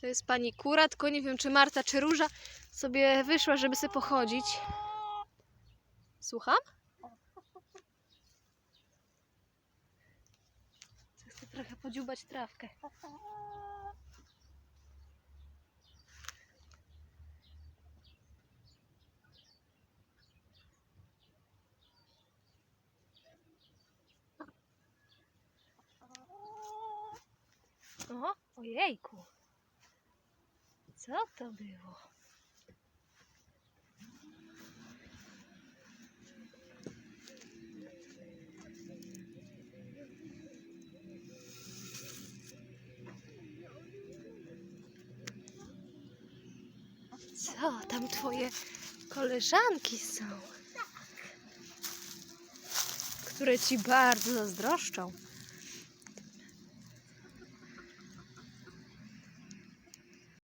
To jest pani Kura, tylko nie wiem, czy Marta, czy Róża sobie wyszła, żeby sobie pochodzić. Słucham? Chcę trochę podziubać trawkę. O, ojejku. Co to było? Co tam twoje koleżanki są? Które ci bardzo zazdroszczą.